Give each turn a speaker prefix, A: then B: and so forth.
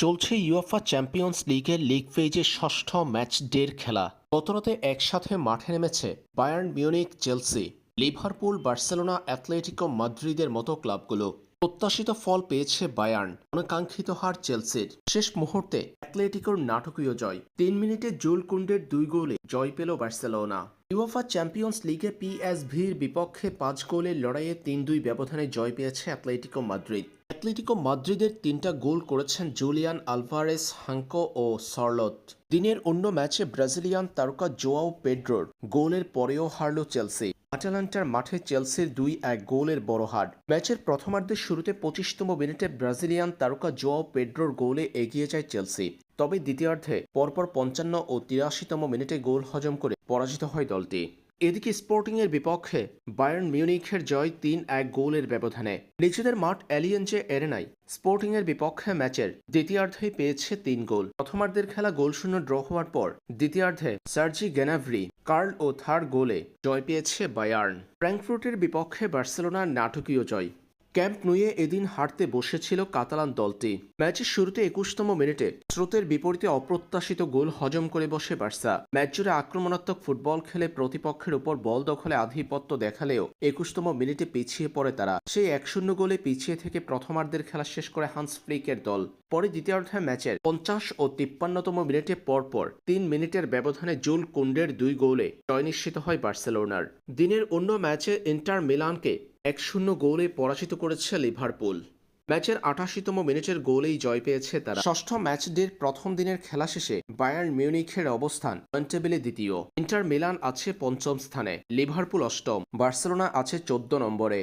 A: চলছে UEFA champions লিগের league ফেজের ষষ্ঠ ম্যাচ ডের খেলা। গতরাতে একসাথে মাঠে নেমেছে Bayern Munich Chelsea. Liverpool, Barcelona, Atletico মাদ্রিদের মতো ক্লাবগুলো। প্রত্যাশিত ফল পেয়েছে বায়ার্ন, অনাকাঙ্ক্ষিত হার চেলসির। শেষ মুহূর্তে অ্যাথলেটিকোর নাটকীয় জয়। তিন মিনিটে জুল কুন্ডের দুই গোলে জয় পেল বার্সেলোনা। ইউএফা চ্যাম্পিয়ন্স লিগে পিএসভির বিপক্ষে পাঁচ গোলের লড়াইয়ে তিন দুই ব্যবধানে জয় পেয়েছে অ্যাথলেটিকো মাদ্রিদ অ্যাথলেটিকো মাদ্রিদের তিনটা গোল করেছেন জুলিয়ান আলভারেস হাঙ্কো ও সরলট দিনের অন্য ম্যাচে ব্রাজিলিয়ান তারকা জোয়াও পেড্রোর গোলের পরেও হারল চেলসি আটালান্টার মাঠে চেলসির দুই এক গোলের বড় হার। ম্যাচের প্রথমার্ধের শুরুতে পঁচিশতম মিনিটে ব্রাজিলিয়ান তারকা জোয়াও পেড্রোর গোলে এগিয়ে যায় চেলসি তবে দ্বিতীয়ার্ধে পরপর পঞ্চান্ন ও তিরাশিতম মিনিটে গোল হজম করে পরাজিত হয় দলটি। এদিকে স্পোর্টিংয়ের বিপক্ষে বায়ার্ন মিউনিখের জয় তিন এক গোলের ব্যবধানে। নিজেদের মাঠ অ্যালিয়েন্সে এরেনাই স্পোর্টিংয়ের বিপক্ষে ম্যাচের দ্বিতীয়ার্ধেই পেয়েছে তিন গোল। প্রথমার্ধের খেলা গোলশূন্য ড্র হওয়ার পর দ্বিতীয়ার্ধে সার্জি গ্যানাভরি কার্ল ও থার গোলে জয় পেয়েছে বায়ার্ন। ফ্র্যাঙ্কফুর্টের বিপক্ষে বার্সেলোনার নাটকীয় জয়। ক্যাম্প নুয়ে এদিন হারতে বসেছিল কাতালান দলটি। ম্যাচের শুরুতে একুশতম মিনিটে স্রোতের বিপরীতে অপ্রত্যাশিত গোল হজম করে বসে বার্সা। ম্যাচ জুড়ে আক্রমণাত্মক ফুটবল খেলে প্রতিপক্ষের উপর বল দখলে আধিপত্য দেখালেও একুশতম মিনিটে পিছিয়ে পড়ে তারা। সেই এক শূন্য গোলে পিছিয়ে থেকে প্রথমার্ধের খেলা শেষ করে হান্স ফ্লিকের দল। পরে দ্বিতীয়ার্ধে ম্যাচের পঞ্চাশ ও তিপ্পান্নতম মিনিটে পরপর তিন মিনিটের ব্যবধানে জুল কুন্ডের দুই গোলে জয় নিশ্চিত হয় বার্সেলোনার। দিনের অন্য ম্যাচে ইন্টার মিলানকে এক শূন্য গোলে পরাজিত করেছে লিভারপুল। ম্যাচের আঠাশিতম মিনিটের গোলেই জয় পেয়েছে তারা। ষষ্ঠ ম্যাচ ডের প্রথম দিনের খেলা শেষে বায়ার্ন মিউনিখের অবস্থান পয়েন্ট টেবিলে দ্বিতীয়। ইন্টার মিলান আছে পঞ্চম স্থানে, লিভারপুল অষ্টম। বার্সেলোনা আছে চোদ্দ নম্বরে।